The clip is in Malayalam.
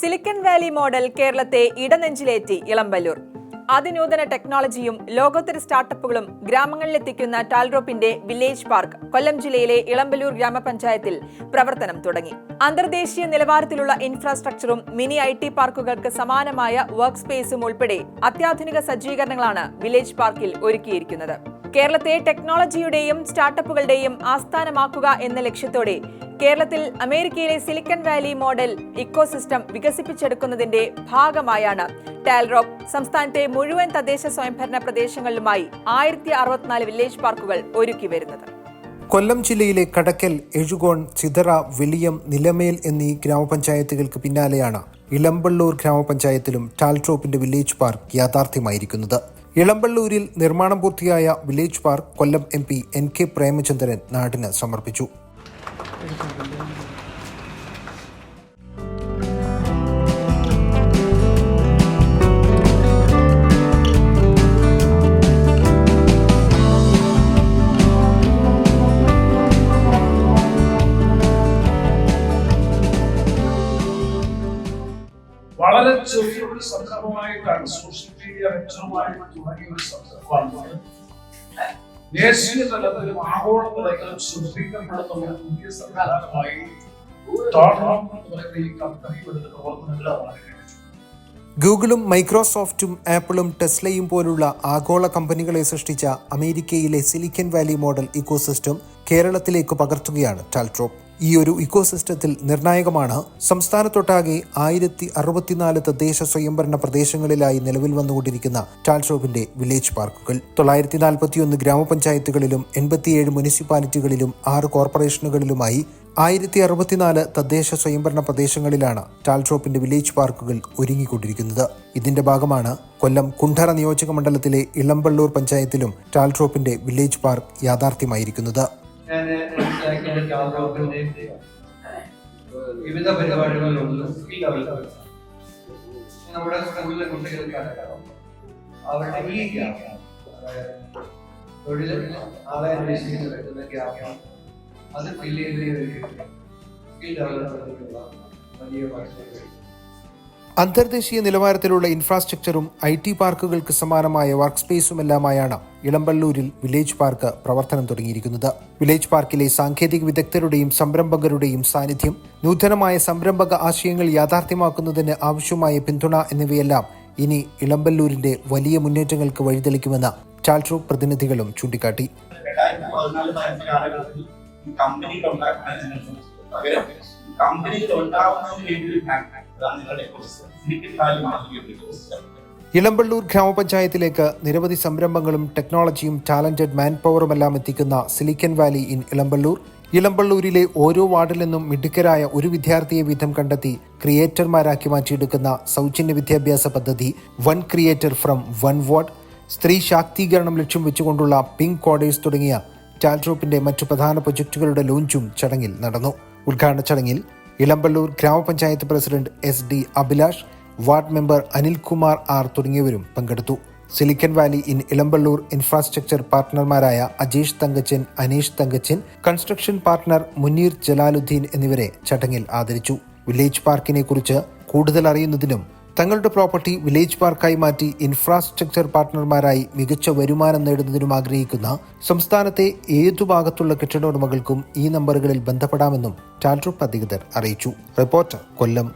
സിലിക്കൺ വാലി മോഡൽ കേരളത്തെ ഇടനെഞ്ചിലേറ്റി ഇളമ്പല്ലൂർ. അതിനൂതന ടെക്നോളജിയും ലോകോത്തര സ്റ്റാർട്ടപ്പുകളും ഗ്രാമങ്ങളിലെത്തിക്കുന്ന ടാൽറോപ്പിന്റെ വില്ലേജ് പാർക്ക് കൊല്ലം ജില്ലയിലെ ഇളമ്പല്ലൂർ ഗ്രാമപഞ്ചായത്തിൽ പ്രവർത്തനം തുടങ്ങി. അന്തർദേശീയ നിലവാരത്തിലുള്ള ഇൻഫ്രാസ്ട്രക്ചറും മിനി ഐ ടി പാർക്കുകൾക്ക് സമാനമായ വർക്ക് സ്പേസും ഉൾപ്പെടെ അത്യാധുനിക സജ്ജീകരണങ്ങളാണ് വില്ലേജ് പാർക്കിൽ ഒരുക്കിയിരിക്കുന്നത്. കേരളത്തെ ടെക്നോളജിയുടെയും സ്റ്റാർട്ടപ്പുകളുടെയും ആസ്ഥാനമാക്കുക എന്ന ലക്ഷ്യത്തോടെ കേരളത്തിൽ അമേരിക്കയിലെ സിലിക്കൺ വാലി മോഡൽ ഇക്കോസിസ്റ്റം വികസിപ്പിച്ചെടുക്കുന്നതിന്റെ ഭാഗമായാണ് ടാൽറോക്ക് സംസ്ഥാനത്തെ മുഴുവൻ തദ്ദേശ സ്വയംഭരണ പ്രദേശങ്ങളിലുമായി ആയിരത്തി അറുപത്തിനാല് വില്ലേജ് പാർക്കുകൾ ഒരുക്കി വരുന്നത്. കൊല്ലം ജില്ലയിലെ കടക്കൽ എഴുകോൺ ചിതറ വെളിയം നിലമേൽ എന്നീ ഗ്രാമപഞ്ചായത്തുകൾക്ക് പിന്നാലെയാണ് ഇളമ്പള്ളൂർ ഗ്രാമപഞ്ചായത്തിലും ടാൽട്രോപ്പിന്റെ വില്ലേജ് പാർക്ക് യാഥാർത്ഥ്യമായിരിക്കുന്നത്. ഇളമ്പള്ളൂരിൽ നിർമ്മാണം പൂർത്തിയായ village park Kollam M P N K Premachandran നാടിന് സമർപ്പിച്ചു. ചെറിയൊരു സംരംഭമായിട്ടാണ് സോഷ്യൽ മീഡിയ വെഞ്ചറുമായി തുടങ്ങിയ ഒരു സംരംഭമാണ്. ദേശീയ തലത്തിലും ആഗോള തലത്തിലും ശ്രദ്ധിക്കപ്പെടുന്ന ഒരു പുതിയ സംവിധാനമായി ഗൂഗിളും മൈക്രോസോഫ്റ്റും ആപ്പിളും ടെസ്ലയും പോലുള്ള ആഗോള കമ്പനികളെ സൃഷ്ടിച്ച അമേരിക്കയിലെ സിലിക്കൻ വാലി മോഡൽ ഇക്കോസിസ്റ്റം കേരളത്തിലേക്ക് പകർത്തുകയാണ് ടാൽട്രോപ്പ്. ഈ ഒരു ഇക്കോസിസ്റ്റത്തിൽ നിർണായകമാണ്. സംസ്ഥാനത്തൊട്ടാകെ ആയിരത്തി അറുപത്തിനാല് തദ്ദേശ സ്വയംഭരണ പ്രദേശങ്ങളിലായി നിലവിൽ വന്നുകൊണ്ടിരിക്കുന്ന ടാൽഷോപ്പിന്റെ വില്ലേജ് പാർക്കുകൾ. തൊള്ളായിരത്തി നാൽപ്പത്തിയൊന്ന് ഗ്രാമപഞ്ചായത്തുകളിലും എൺപത്തിയേഴ് മുനിസിപ്പാലിറ്റികളിലും ആറ് കോർപ്പറേഷനുകളിലുമായി ആയിരത്തി അറുപത്തിനാല് തദ്ദേശ സ്വയംഭരണ പ്രദേശങ്ങളിലാണ് ടാൽഷോപ്പിന്റെ വില്ലേജ് പാർക്കുകൾ ഒരുങ്ങിക്കൊണ്ടിരിക്കുന്നത്. ഇതിന്റെ ഭാഗമാണ് കൊല്ലം കുണ്ടറ നിയോജക മണ്ഡലത്തിലെ ഇളമ്പള്ളൂർ പഞ്ചായത്തിലും ടാൽഷോപ്പിന്റെ വില്ലേജ് പാർക്ക് യാഥാർത്ഥ്യമായിരിക്കുന്നത്. ഞാൻ മനസ്സിലാക്കിയ ടാബ്ലോക്കിന്റെ വിവിധ പരിപാടികളിലുണ്ട്. സ്കിൽ കവിത നമ്മുടെ സ്കൂളിലെ കുട്ടികൾക്കാണ് അവരുടെ ഈ ഗ്യാപ്പ് തൊഴിൽ ആളെ അന്വേഷിക്കുന്ന പറ്റുന്ന ഗ്യാപ്പ് അത് ഫില്ല് ചെയ്ത് സ്കിൽ ഡെവലപ്മെന്റിനുള്ള വലിയ ഭാഷകൾ അന്തർദേശീയ നിലവാരത്തിലുള്ള ഇൻഫ്രാസ്ട്രക്ചറും ഐ ടി പാർക്കുകൾക്ക് സമാനമായ വർക്ക് സ്പേസുമെല്ലാമായാണ് ഇളമ്പള്ളൂരിൽ വില്ലേജ് പാർക്ക് പ്രവർത്തനം തുടങ്ങിയിരിക്കുന്നത്. വില്ലേജ് പാർക്കിലെ സാങ്കേതിക വിദഗ്ധരുടെയും സംരംഭകരുടെയും സാന്നിധ്യം നൂതനമായ സംരംഭക ആശയങ്ങൾ യാഥാർത്ഥ്യമാക്കുന്നതിന് ആവശ്യമായ പിന്തുണ എന്നിവയെല്ലാം ഇനി ഇളമ്പല്ലൂരിന്റെ വലിയ മുന്നേറ്റങ്ങൾക്ക് വഴിതെളിക്കുമെന്ന് ടാൽട്രോ പ്രതിനിധികളും ചൂണ്ടിക്കാട്ടി. കമ്പനികൾ ഉണ്ടാക്കുന്നതിന് പകരം കമ്പനികൾ ഉണ്ടാവുന്നതിന് വേണ്ടി ഇളമ്പള്ളൂർ ഗ്രാമപഞ്ചായത്തിലേക്ക് നിരവധി സംരംഭങ്ങളും ടെക്നോളജിയും ടാലന്റഡ് മാൻ പവറുമെല്ലാം എത്തിക്കുന്ന സിലിക്കൻ വാലി ഇൻ ഇളമ്പള്ളൂർ. ഇളമ്പള്ളൂരിലെ ഓരോ വാർഡിൽ നിന്നും മിടുക്കരായ ഒരു വിദ്യാർത്ഥിയെ വീതം കണ്ടെത്തി ക്രിയേറ്റർമാരാക്കി മാറ്റിയെടുക്കുന്ന സൗജന്യ വിദ്യാഭ്യാസ പദ്ധതി one creator from one ward സ്ത്രീ ശാക്തീകരണം ലക്ഷ്യം വെച്ചുകൊണ്ടുള്ള പിങ്ക് കോഡേഴ്സ് തുടങ്ങിയ ടാൽട്രോപ്പിന്റെ മറ്റു പ്രധാന പ്രൊജക്ടുകളുടെ ലോഞ്ചും ചടങ്ങിൽ നടന്നു. ഉദ്ഘാടന ചടങ്ങിൽ ഇളമ്പള്ളൂർ ഗ്രാമപഞ്ചായത്ത് president S D Abhilash ward member Anilkumar R തുടങ്ങിയവരും പങ്കെടുത്തു. Silicon valley in Elampalloor infrastructure പാർട്ട്ണർമാരായ Ajesh Thankachan Aneesh Thankachan construction partner Muneer Jalaluddin എന്നിവരെ ചടങ്ങിൽ ആദരിച്ചു. വില്ലേജ് പാർക്കിനെ കുറിച്ച് കൂടുതൽ അറിയുന്നതിനും തങ്ങളുടെ പ്രോപ്പർട്ടി വില്ലേജ് പാർക്കായി മാറ്റി ഇൻഫ്രാസ്ട്രക്ചർ പാർട്ട്ണർമാരായി മികച്ച വരുമാനം നേടുന്നതിനും ആഗ്രഹിക്കുന്ന സംസ്ഥാനത്തെ ഏതു ഭാഗത്തുള്ള കെട്ടിട ഉടമകൾക്കും ഈ നമ്പറുകളിൽ ബന്ധപ്പെടാമെന്നും ടാൽട്രൂപ്പ് അധികൃതർ അറിയിച്ചു. റിപ്പോർട്ടർ കൊല്ലം.